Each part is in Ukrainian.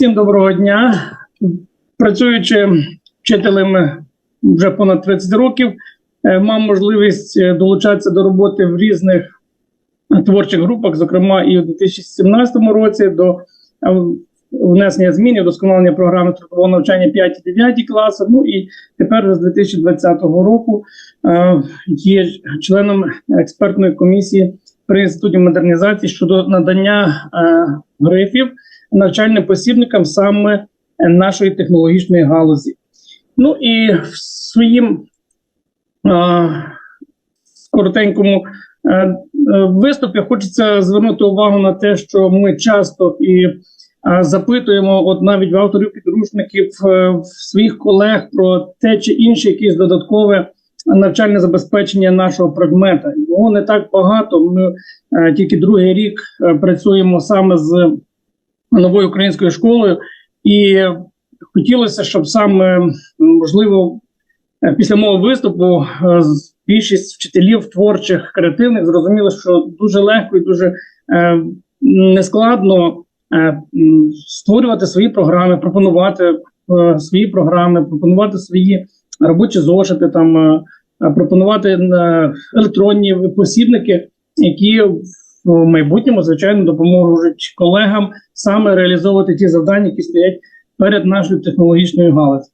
Всім доброго дня. Працюючи вчителем вже понад 30 років, е, мав можливість е, долучатися до роботи в різних творчих групах, зокрема і у 2017 році до е, внесення змін і вдосконалення програми трудового навчання 5-9 класи. Ну і тепер з 2020 року е, є членом експертної комісії при інституті модернізації щодо надання е, грифів навчальним посібникам саме нашої технологічної галузі. Ну і в своїм е, коротенькому е, е, виступі хочеться звернути увагу на те, що ми часто і е, запитуємо, от навіть в авторів підручників е, в своїх колег про те чи інше якесь додаткове навчальне забезпечення нашого предмета. Його не так багато. Ми е, тільки другий рік працюємо саме з новою українською школою, і хотілося, щоб саме можливо е, після мого виступу е, більшість вчителів творчих креативних зрозуміли, що дуже легко і дуже е, нескладно е, створювати свої програми, пропонувати е, свої програми, пропонувати свої робочі зошити, там е, пропонувати електронні посібники, які в майбутньому звичайно допоможуть колегам саме реалізовувати ті завдання, які стоять перед нашою технологічною галузю.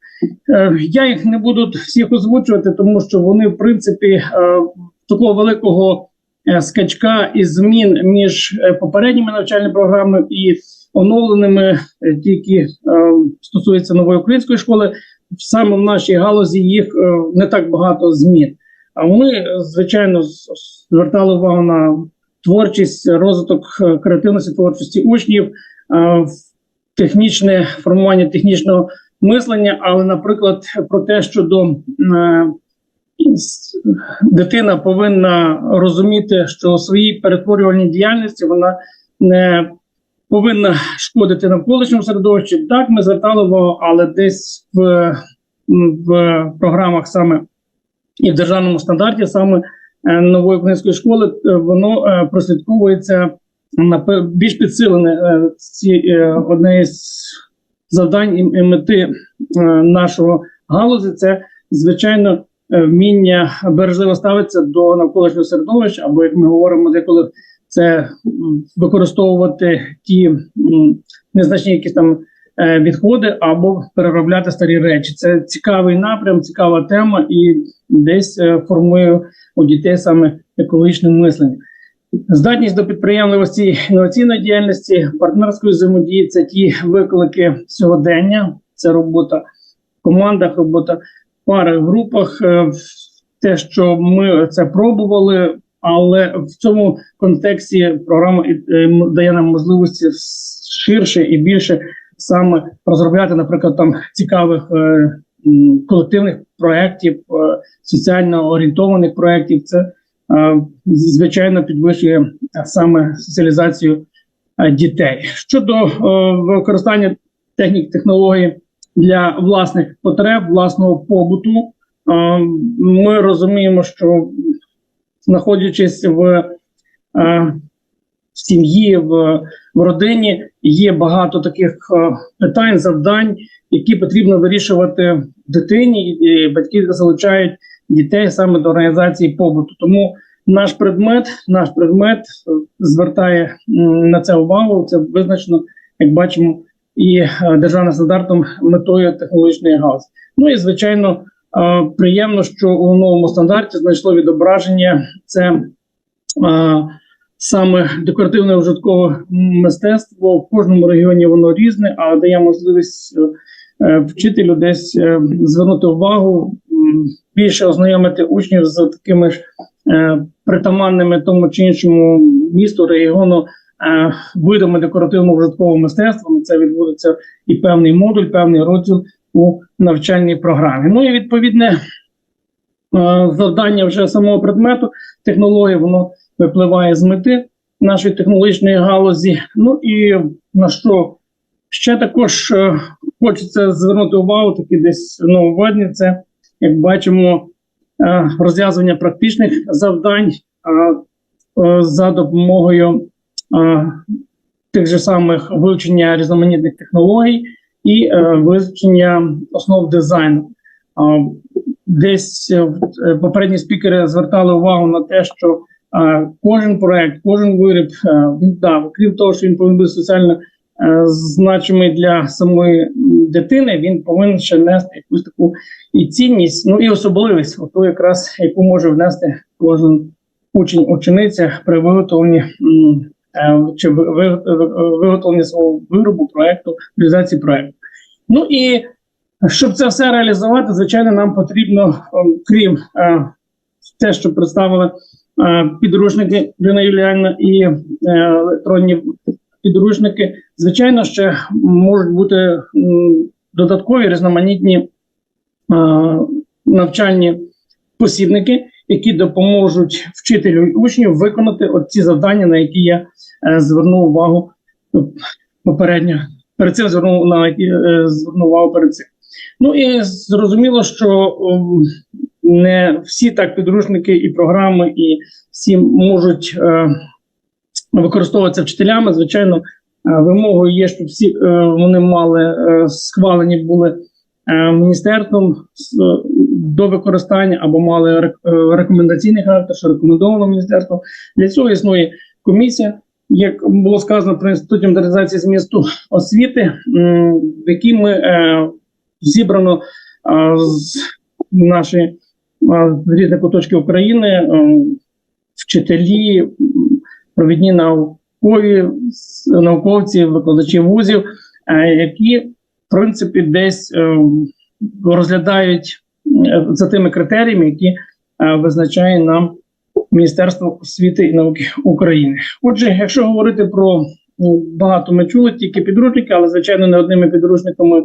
Е, Я їх не буду всіх озвучувати, тому що вони, в принципі, е, такого великого е, скачка і змін між попередніми навчальними програмами і оновленими, ті, які стосуються нової української школи, саме в нашій галузі їх не так багато змін. А ми, звичайно, звертали увагу на творчість, розвиток е, креативності творчості учнів, е, технічне формування технічного мислення, але, наприклад, про те, що до е, дитина повинна розуміти, що своїй перетворювальній діяльності вона не повинна шкодити навколишньому середовищі. Так, ми звертали увагу, але десь в, в програмах саме і в державному стандарті саме нової української школи е, воно е, прослідковується на більш підсилене е, ці е, одне із завдань і, мети е, нашого галузі. Це звичайно е, вміння бережливо ставитися до навколишнього середовища, або як ми говоримо деколи, це використовувати ті незначні якісь там е, відходи або переробляти старі речі. Це цікавий напрям, цікава тема, і десь е, формує у дітей саме екологічне мислення. Здатність до підприємливості інноваційної діяльності, партнерської взаємодії це ті виклики сьогодення. Це робота в командах, робота в парах, в групах. Е, Те, що ми це пробували, але в цьому контексті програма е, дає нам можливості ширше і більше саме розробляти, наприклад, там цікавих е, колективних проєктів, е, соціально орієнтованих проєктів. Це е, звичайно підвищує е, саме соціалізацію е, дітей. Щодо е, використання технік технологій для власних потреб, власного побуту, е, ми розуміємо, що знаходячись в, е, в сім'ї, в, в родині, є багато таких е, питань, завдань, які потрібно вирішувати дитині, і батьки залучають дітей саме до організації побуту. Тому наш предмет, наш предмет е, звертає на це увагу. Це визначено, як бачимо, і е, державним стандартом метою технологічної галузі. Ну і звичайно, приємно, що у новому стандарті знайшло відображення це саме декоративне ужиткове мистецтво. В кожному регіоні воно різне, а дає можливість е, е, вчителю десь е, звернути увагу, більше ознайомити учнів з такими ж притаманними тому чи іншому місту, регіону видами декоративного ужиткового мистецтва. Це відбудеться і певний модуль, певний розділ у навчальній програмі. Ну і відповідне завдання вже самого предмету технології, воно випливає з мети нашої технологічної галузі. Ну і на що ще також е, хочеться звернути увагу, такі десь нововведення, це як бачимо е, розв'язування практичних завдань е, за допомогою тих же самих вивчення різноманітних технологій і вивчення основ дизайну. Десь попередні спікери звертали увагу на те, що кожен проект, кожен виріб, е, він да, крім того, що він повинен бути соціально е, значимий для самої дитини, він повинен ще нести якусь таку і цінність, ну і особливість, оту якраз яку може внести кожен учень, учениця при виготовленні е, чи ви- ви- ви- виготовленні свого виробу, проекту, реалізації проекту. Ну і щоб це все реалізувати, звичайно, нам потрібно, крім те, що представили підручники Ліна Юліанівна і е, електронні підручники, звичайно, ще можуть бути додаткові різноманітні е, навчальні посібники, які допоможуть вчителю і учню виконати ці завдання, на які я е, звернув увагу е, попередньо. Перед цим звернув на е, звернув увагу перед цим. Ну і зрозуміло, що не всі так підручники і програми, і всі можуть е, використовуватися вчителями. Звичайно, е, вимогою є, щоб всі е, вони мали е, схвалені були е, міністерством з- до використання або мали рек- е, рекомендаційний характер, що рекомендовано міністерством. Для цього існує комісія. Як було сказано про інститут модернізації змісту освіти, в якій ми е, зібрано а, з наші а, з різних куточків України, вчителі, провідні наукові, науковці, викладачі вузів, е, які, в принципі, десь е, розглядають е, за тими критеріями, які визначає нам Міністерство освіти і науки України. Отже, якщо говорити про багато ми чули тільки підручники, але звичайно не одними підручниками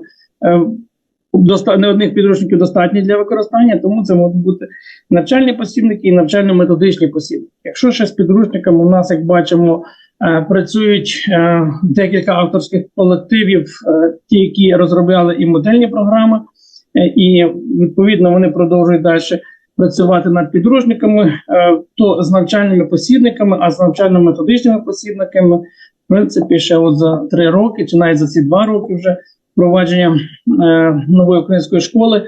не одних підручників достатньо для використання, тому це можуть бути навчальні посібники і навчально-методичні посібники. Якщо ще з підручниками у нас, як бачимо, е, працюють е, декілька авторських колективів, е, ті, які розробляли і модельні програми, і відповідно вони продовжують далі працювати над підручниками, то з навчальними посібниками, а з навчально-методичними посібниками, в принципі, ще от за три роки, чи навіть за ці два роки вже впровадження е, нової української школи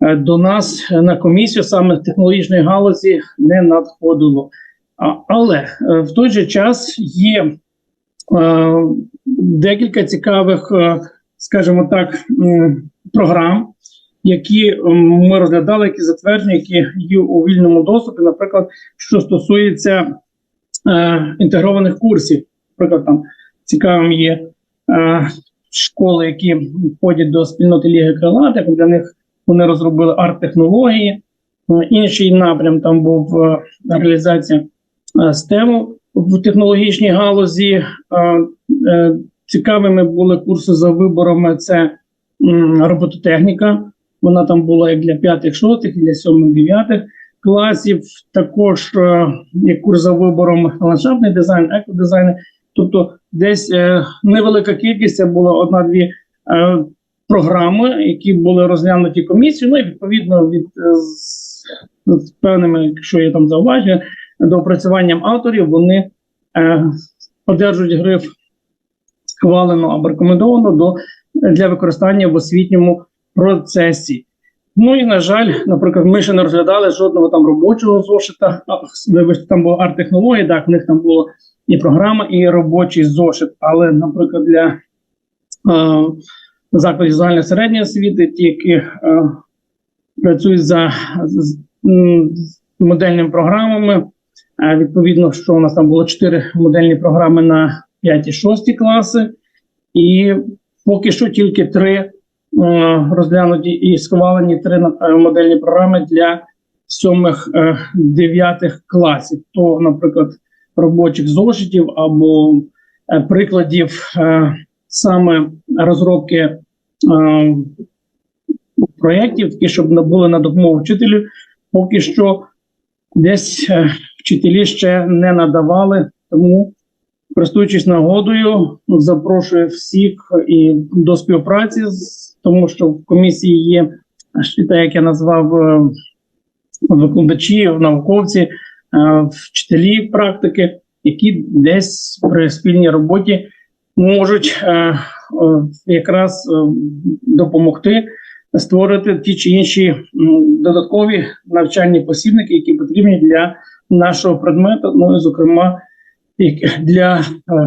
е, до нас на комісію саме технологічної галузі не надходило. Але е, в той же час є декілька цікавих, скажімо так, програм, які ми розглядали, які затверджені, які є у вільному доступі, наприклад, що стосується інтегрованих курсів. Наприклад, там цікавим є школи, які входять до спільноти Ліги Крилатих. Для них вони розробили арт-технології. Е, Інший напрям там був е, реалізація е, STEM в технологічній галузі. Цікавими були курси за виборами. Це робототехніка. Вона там була як для п'ятих, шостих, і для сьомих, дев'ятих класів. Також як курс за вибором ландшафтний дизайн, екодизайн. Тобто, десь е, невелика кількість це було одна-дві е, програми, які були розглянуті комісією. Ну і відповідно від е, з, з певними, якщо є там зауваження, до опрацюванням авторів, вони е, одержують гриф схвалено або рекомендовано до для використання в освітньому процесі. Ну і на жаль, наприклад, ми ще не розглядали жодного там робочого зошита. Вибачте, там була арт-технологія, так, в них там було і програма, і робочий зошит. Але, наприклад, для е, закладів загальної середньої освіти, ті, які е, працюють за з, з модельними програмами, е, відповідно, що у нас там було чотири модельні програми на 5-6 класи, і поки що тільки три е, розглянуті і схвалені три е, модельні програми для сьомих е, дев'ятих класів. То, наприклад, робочих зошитів або е, прикладів е, саме розробки е, проєктів, які щоб були на допомогу вчителю, поки що десь вчителі ще не надавали. Тому, користуючись нагодою, запрошую всіх і до співпраці, тому що в комісії є, те, як я назвав, викладачі, науковці, вчителі практики, які десь при спільній роботі можуть е, е, якраз е, допомогти створити ті чи інші додаткові навчальні посібники, які потрібні для нашого предмету, ну і зокрема для е,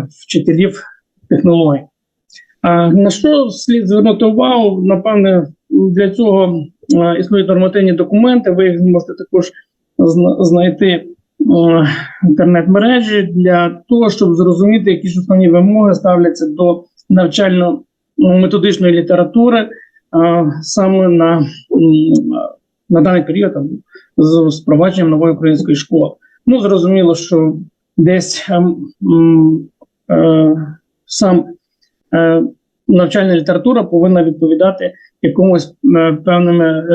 вчителів технологій. На що слід звернути увагу? Напевне, для цього е, існують нормативні документи. Ви їх можете також знайти е, інтернет-мережі для того, щоб зрозуміти, які ж основні вимоги ставляться до навчально-методичної літератури е, саме на, на даний період з впровадженням нової української школи. Ну, зрозуміло, що десь ем, е, сам е, навчальна література повинна відповідати якомусь е, певним е,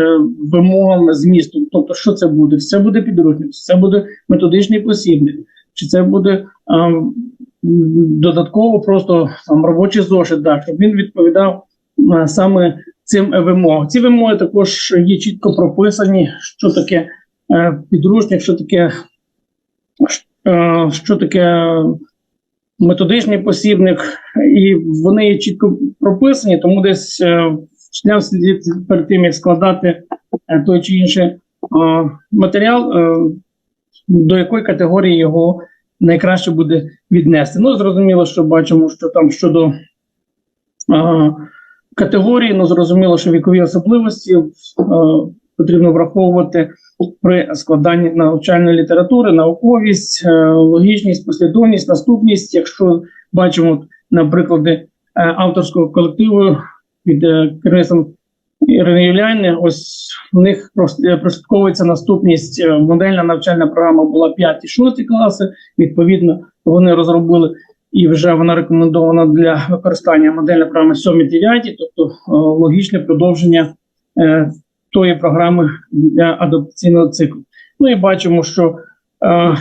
вимогам змісту. Тобто, що це буде? Це буде підручник, це буде методичний посібник, чи це буде е, додатково просто там робочий зошит, так, щоб він відповідав е, саме цим вимогам. Ці вимоги також є чітко прописані, що таке е, підручник, що таке, е, що таке методичний посібник, і вони чітко прописані, тому десь е, вчителям слід перед тим, як складати е, той чи інший е, матеріал, до якої категорії його найкраще буде віднести. Ну, зрозуміло, що бачимо, що там щодо категорії, ну зрозуміло, що вікові особливості потрібно враховувати при складанні навчальної літератури, науковість, е, логічність, послідовність, наступність. Якщо бачимо на приклади е, авторського колективу від е, керівництва Ірини Юліани, ось в них прослідковується наступність. Модельна навчальна програма була 5-6 класи. Відповідно, вони розробили і вже вона рекомендована для використання модельна програма 7-9, тобто логічне продовження тої програми для адаптаційного циклу. Ну і бачимо, що е,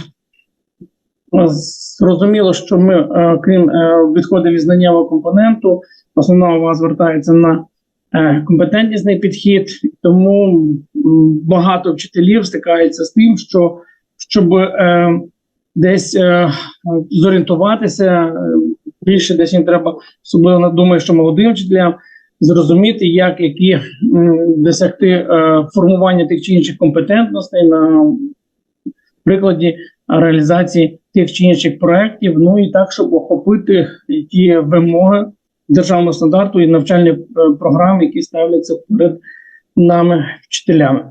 зрозуміло, що ми, е, крім е, відходів із знаннєвого компоненту, основна увага звертається на е, компетентнісний підхід, тому багато вчителів стикаються з тим, що щоб е, десь е, зорієнтуватися, е, більше десь їм треба, особливо думаю, що молодим вчителям, зрозуміти, як які досягти е, формування тих чи інших компетентностей на прикладі реалізації тих чи інших проєктів, ну і так, щоб охопити ті вимоги державного стандарту і навчальні е, програми, які ставляться перед нами вчителями.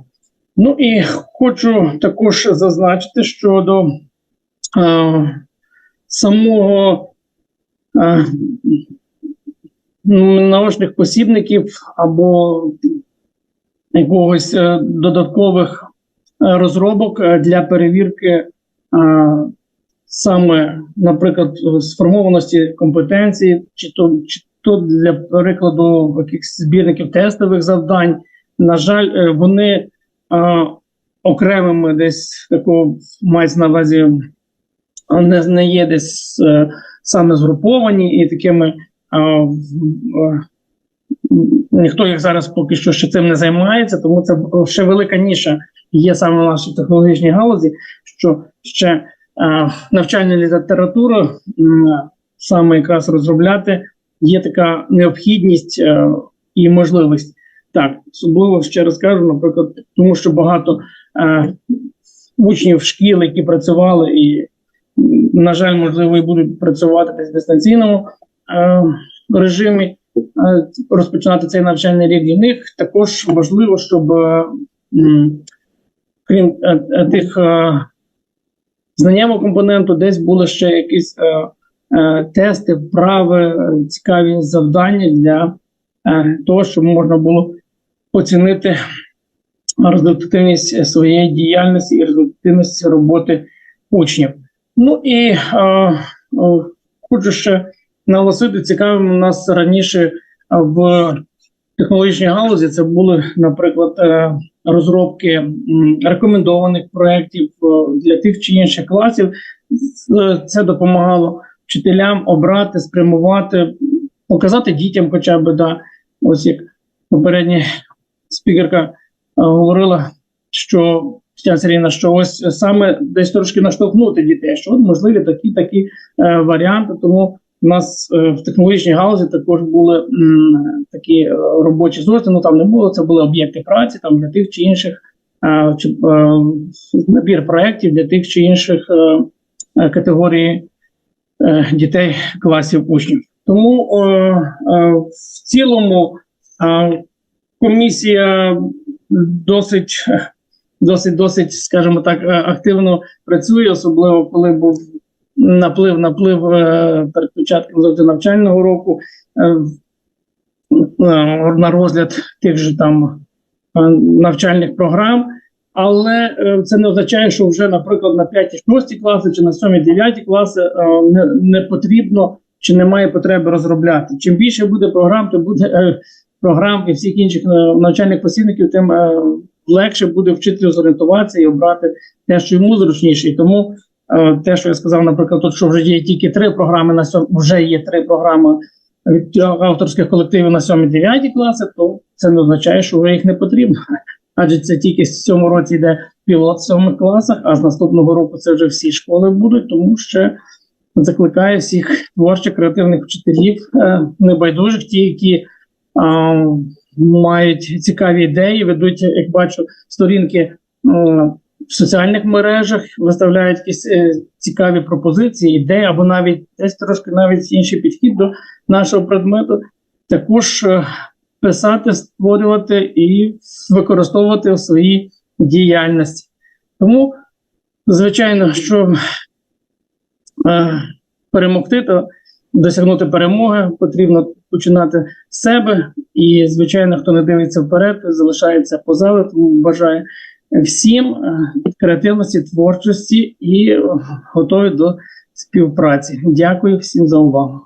Ну і хочу також зазначити щодо е, самого е, наочних посібників або якогось е, додаткових е, розробок е, для перевірки саме, наприклад, сформованості компетенції, чи то, чи то для перекладу якихось збірників тестових завдань. На жаль, вони е, окремими десь такого мається на увазі а не, не є десь е, саме згруповані і такими. Е, е, ніхто їх зараз поки що ще цим не займається, тому це ще велика ніша є саме в нашій технологічній галузі, що ще е, навчальна література саме якраз розробляти є така необхідність і можливість. Так, особливо ще раз кажу, наприклад, тому що багато е, учнів шкіл, які працювали і, на жаль, можливо, і будуть працювати десь дистанційному режимі, е, розпочинати цей навчальний рік для них також важливо, щоб е, крім е, е, тих е, знаннєвого компоненту, десь були ще якісь е, е, тести, вправи, е, цікаві завдання для е, того, щоб можна було оцінити результативність своєї діяльності і результативність роботи учнів. Ну і е, е, хочу ще наголосити, цікавим у нас раніше е, в технологічній галузі це були, наприклад, е, розробки рекомендованих проєктів е, для тих чи інших класів. Це допомагало вчителям обрати, спрямувати, показати дітям, хоча б да, ось як попередня спікерка говорила, що Сергійовна, що ось саме десь трошки наштовхнути дітей, що от можливі такі такі е, варіанти. Тому У нас е, в технологічній галузі також були такі е, робочі зустрічі, ну там не було, це були об'єкти праці там для тих чи інших е, чи, набір проєктів для тих чи інших категорій дітей класів учнів. Тому в цілому комісія досить, досить, досить, скажімо так, активно працює, особливо коли був наплив, наплив е, перед початком завжди навчального року е, е, на розгляд тих же там навчальних програм. Але це не означає, що вже, наприклад, на 5-6 класи чи на 7-9 класи не, потрібно чи немає потреби розробляти. Чим більше буде програм, то буде програм і всіх інших навчальних посібників, тим легше буде вчителю зорієнтуватися і обрати те, що йому зручніше. І тому те, що я сказав, наприклад, тут що вже є тільки три програми на сьом, вже є три програми від авторських колективів на 7-9 класи, то це не означає, що вже їх не потрібно. Адже це тільки в цьому році йде пілот в сьомих класах, а з наступного року це вже всі школи будуть, тому ще закликаю всіх творчих креативних вчителів, е, небайдужих, ті, які а, мають цікаві ідеї, ведуть, як бачу, сторінки е, в соціальних мережах, виставляють якісь е, цікаві пропозиції, ідеї, або навіть десь трошки навіть інший підхід до нашого предмету. Також е, писати, створювати і використовувати в своїй діяльності. Тому, звичайно, що е, перемогти та досягнути перемоги потрібно починати з себе. І, звичайно, хто не дивиться вперед, залишається позаду. Тому бажаю всім е, креативності, творчості і е, готові до співпраці. Дякую всім за увагу.